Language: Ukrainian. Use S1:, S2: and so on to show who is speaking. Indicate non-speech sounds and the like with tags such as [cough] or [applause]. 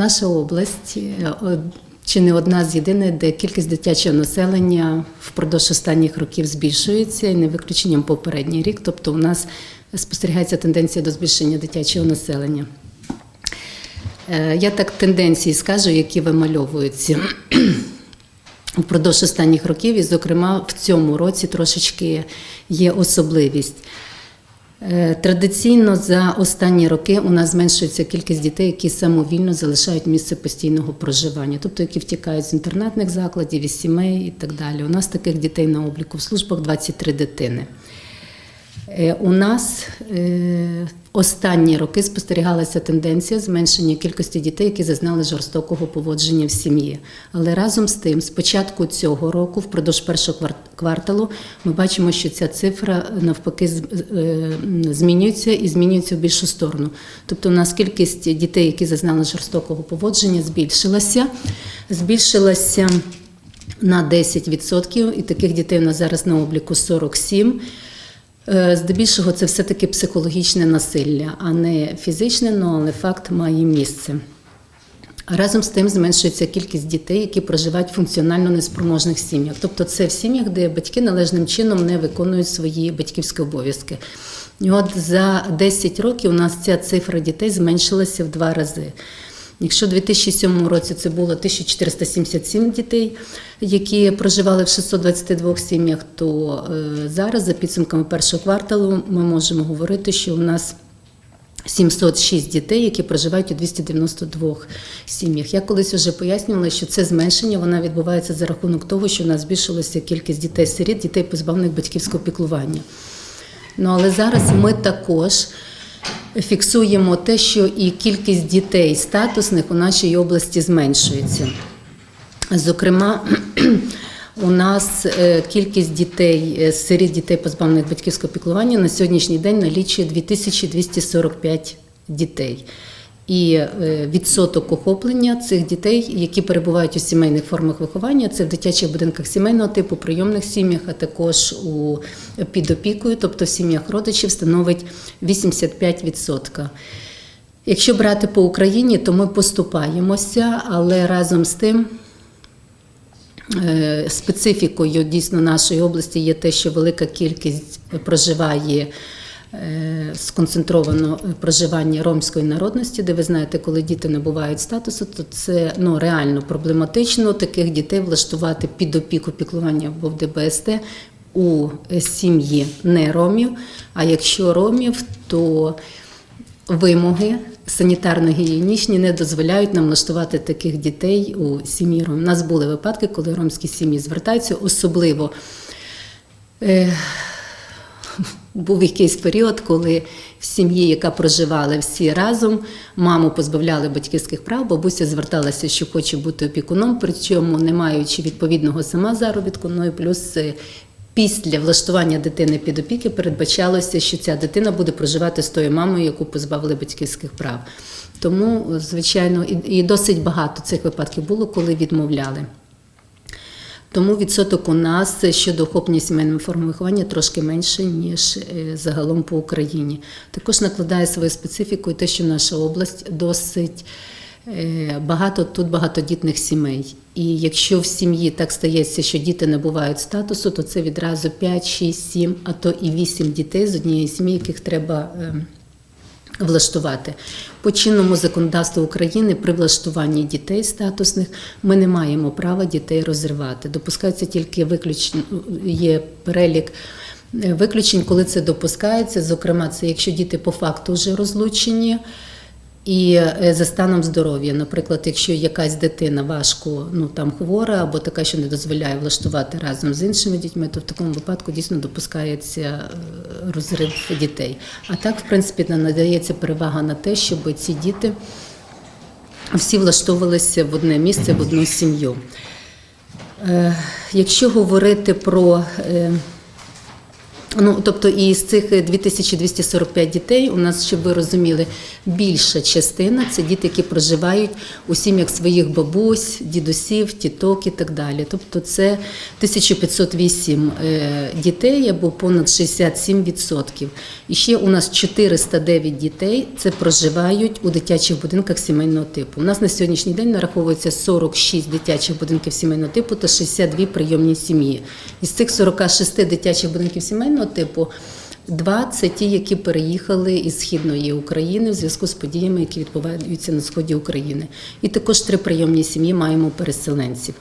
S1: Наша область е, чи не одна з єдиних, де кількість дитячого населення впродовж останніх років збільшується, і не виключенням попередній рік. Тобто, у нас спостерігається тенденція до збільшення дитячого населення. Е, Я так тенденції скажу, які вимальовуються [clears throat] впродовж останніх років, і, зокрема, в цьому році трошечки є особливість. Е, Традиційно за останні роки у нас зменшується кількість дітей, які самовільно залишають місце постійного проживання, тобто які втікають з інтернатних закладів, із сімей і так далі. У нас таких дітей на обліку в службах 23 дитини. Е, У нас е, останні роки спостерігалася тенденція зменшення кількості дітей, які зазнали жорстокого поводження в сім'ї. Але разом з тим, з початку цього року, впродовж першого квар- кварталу, ми бачимо, що ця цифра навпаки е, змінюється і змінюється в більшу сторону. Тобто, у нас кількість дітей, які зазнали жорстокого поводження, збільшилася. Збільшилася на 10%, і таких дітей у нас зараз на обліку 47. Е, Здебільшого це все-таки психологічне насилля, а не фізичне, ну, але факт має місце. Разом з тим зменшується кількість дітей, які проживають в функціонально неспроможних сім'ях. Тобто це в сім'ях, де батьки належним чином не виконують свої батьківські обов'язки. І от за 10 років у нас ця цифра дітей зменшилася в два рази. Якщо в 2007 році це було 1477 дітей, які проживали в 622 сім'ях, то е, зараз, за підсумками першого кварталу, ми можемо говорити, що у нас 706 дітей, які проживають у 292 сім'ях. Я колись вже пояснювала, що це зменшення воно відбувається за рахунок того, що у нас збільшилася кількість дітей-сиріт, дітей позбавлених батьківського піклування. Ну але зараз ми також фіксуємо те, що і кількість дітей статусних у нашій області зменшується. Зокрема, [clears throat] у нас е, кількість дітей, серед дітей позбавлених батьківського піклування на сьогоднішній день налічує 2245 дітей. І е, відсоток охоплення цих дітей, які перебувають у сімейних формах виховання, це в дитячих будинках сімейного типу, прийомних сім'ях, а також у під опікою, тобто в сім'ях родичів, становить 85%. Якщо брати по Україні, то ми поступаємося, але разом з тим Е, Специфікою дійсно нашої області є те, що велика кількість проживає сконцентровано проживання ромської народності, де ви знаєте, коли діти набувають статусу, то це ну реально проблематично таких дітей влаштувати під опіку піклування в ДБСТ у сім'ї не ромів. А якщо ромів, то вимоги санітарно-гігієнічні не дозволяють нам влаштувати таких дітей у сім'ї ром. У нас були випадки, коли ромські сім'ї звертаються, особливо е, був якийсь період, коли в сім'ї, яка проживала всі разом, маму позбавляли батьківських прав, бабуся зверталася, що хоче бути опікуном, причому не маючи відповідного сама заробітку, ну і плюс е, Після влаштування дитини під опіки передбачалося, що ця дитина буде проживати з тою мамою, яку позбавили батьківських прав. Тому, звичайно, і, і досить багато цих випадків було, коли відмовляли. Тому відсоток у нас щодо охоплення сімейними формами трошки менше, ніж е, загалом по Україні. Також накладає свою специфіку і те, що наша область досить е, багато тут багатодітних сімей. І якщо в сім'ї так стається, що діти набувають статусу, то це відразу 5, 6, 7, а то і 8 дітей з однієї сім'ї, яких треба. Влаштувати. По чинному законодавству України при влаштуванні дітей статусних ми не маємо права дітей розривати. Допускається тільки виключно є перелік е, виключень, коли це допускається. Зокрема, це якщо діти по факту вже розлучені. І е, за станом здоров'я, наприклад, якщо якась дитина важко ну там хвора або така, що не дозволяє влаштувати разом з іншими дітьми, то в такому випадку дійсно допускається е, розрив дітей. А так, в принципі, надається перевага на те, щоб ці діти всі влаштовувалися в одне місце, в одну сім'ю. Е, Якщо говорити про е, Ну, тобто, і з цих 2245 дітей у нас, щоб ви розуміли, більша частина це діти, які проживають у сім'ях своїх бабусь, дідусів, тіток і так далі. Тобто, це 1508 е, дітей або понад 67%. І ще у нас 409 дітей це проживають у дитячих будинках сімейного типу. У нас на сьогоднішній день нараховується 46 дитячих будинків сімейного типу та 62 прийомні сім'ї. Із цих 46 дитячих будинків сімейного типу. Два це ті, які переїхали із східної України в зв'язку з подіями, які відбуваються на сході України. І також три прийомні сім'ї маємо переселенців.